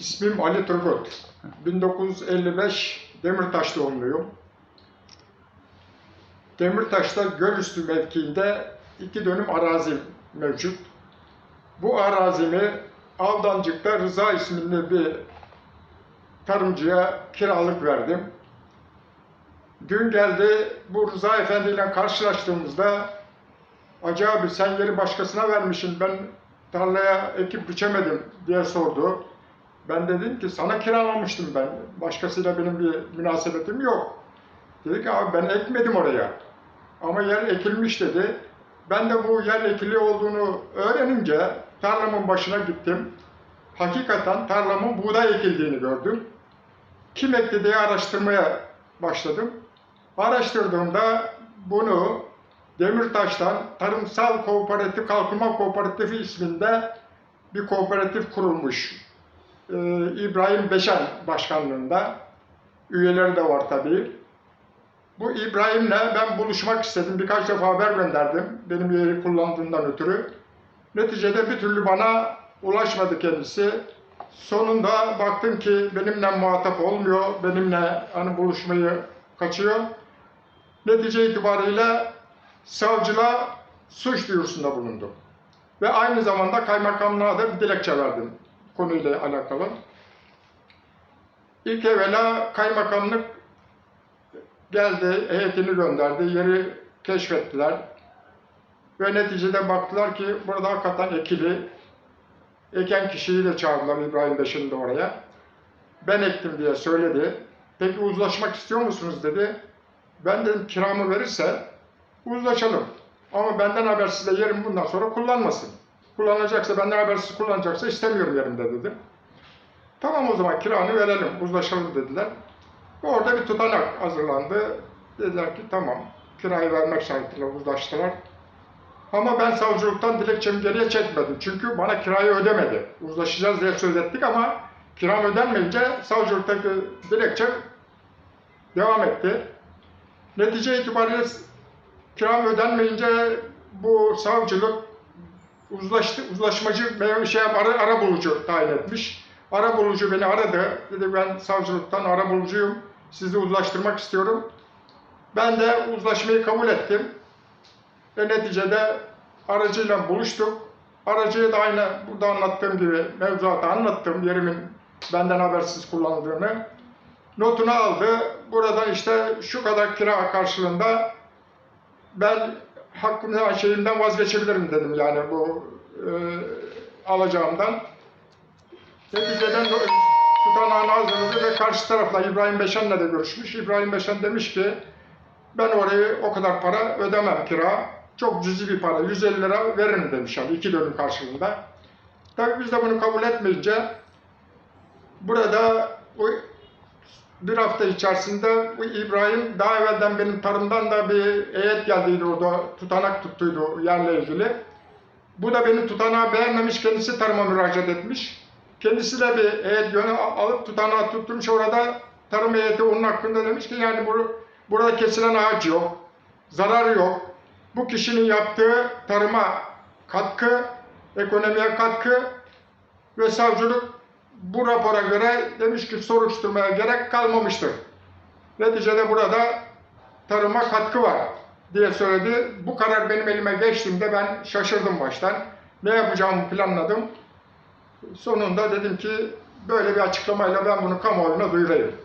İsmim Ali Turgut. 1955 Demirtaş doğumluyum. Demirtaş'ta Gölüstü mevkiinde iki dönüm arazi mevcut. Bu arazimi Aldancık'ta Rıza isimli bir tarımcıya kiralık verdim. Dün geldi bu Rıza Efendi ile karşılaştığımızda Hacı abi sen yeri başkasına vermişsin ben tarlaya ekip biçemedim diye sordu. Ben dedim ki sana kiralamıştım ben. Başkasıyla benim bir münasebetim yok. Dedi ki abi ben ekmedim oraya. Ama yer ekilmiş dedi. Ben de bu yer ekili olduğunu öğrenince tarlamın başına gittim. Hakikaten tarlamın buğday ekildiğini gördüm. Kim ekti diye araştırmaya başladım. Araştırdığımda bunu Demirtaş'tan Tarımsal Kooperatif Kalkınma Kooperatifi isminde bir kooperatif kurulmuş. Ee, İbrahim Beşen başkanlığında. Üyeleri de var tabii. Bu İbrahim'le ben buluşmak istedim. Birkaç defa haber gönderdim. Benim yeri kullandığından ötürü. Neticede bir türlü bana ulaşmadı kendisi. Sonunda baktım ki benimle muhatap olmuyor. Benimle hani buluşmayı kaçıyor. Netice itibariyle savcılığa suç duyurusunda bulundum. Ve aynı zamanda kaymakamlığa da bir dilekçe verdim konuyla alakalı. İlk evvela kaymakamlık geldi, heyetini gönderdi, yeri keşfettiler. Ve neticede baktılar ki burada hakikaten ekili. Eken kişiyi de çağırdılar İbrahim Beşir'in de oraya. Ben ektim diye söyledi. Peki uzlaşmak istiyor musunuz dedi. Ben dedim kiramı verirse uzlaşalım. Ama benden habersiz de yerim bundan sonra kullanmasın. Kullanacaksa, benden habersiz kullanacaksa istemiyorum yerimde dedim. Tamam o zaman kiranı verelim, uzlaşalım dediler. Orada bir tutanak hazırlandı. Dediler ki tamam, kirayı vermek şartıyla uzlaştılar. Ama ben savcılıktan dilekçemi geriye çekmedim. Çünkü bana kirayı ödemedi. Uzlaşacağız diye söz ettik ama kiram ödenmeyince savcılıktaki dilekçe devam etti. Netice itibariyle kiram ödenmeyince bu savcılık uzlaştı, uzlaşmacı veya şey ara, ara bulucu tayin etmiş. Ara bulucu beni aradı. Dedi ben savcılıktan ara bulucuyum. Sizi uzlaştırmak istiyorum. Ben de uzlaşmayı kabul ettim. Ve neticede aracıyla buluştuk. Aracıyı da aynı burada anlattığım gibi mevzuatı anlattım. Yerimin benden habersiz kullandığını. Notunu aldı. Burada işte şu kadar kira karşılığında ben hakkımda şeyimden vazgeçebilirim dedim yani bu e, alacağımdan. Neticede no- tutanağını hazırladı ve karşı tarafla İbrahim Beşen'le de görüşmüş. İbrahim Beşen demiş ki ben orayı o kadar para ödemem kira. Çok cüzi bir para, 150 lira veririm demiş yani iki dönüm karşılığında. Tabii biz de bunu kabul etmeyince burada o bir hafta içerisinde bu İbrahim daha evvelden benim tarımdan da bir heyet geldiydi orada tutanak tuttuydu yerle ilgili. Bu da benim tutanağı beğenmemiş kendisi tarıma müracaat etmiş. Kendisi de bir heyet yönü alıp tutanağı tutturmuş orada tarım heyeti onun hakkında demiş ki yani bu, burada kesilen ağaç yok, zarar yok. Bu kişinin yaptığı tarıma katkı, ekonomiye katkı ve savcılık bu rapora göre demiş ki soruşturmaya gerek kalmamıştır. Neticede burada tarıma katkı var diye söyledi. Bu karar benim elime geçtiğinde ben şaşırdım baştan. Ne yapacağımı planladım. Sonunda dedim ki böyle bir açıklamayla ben bunu kamuoyuna duyurayım.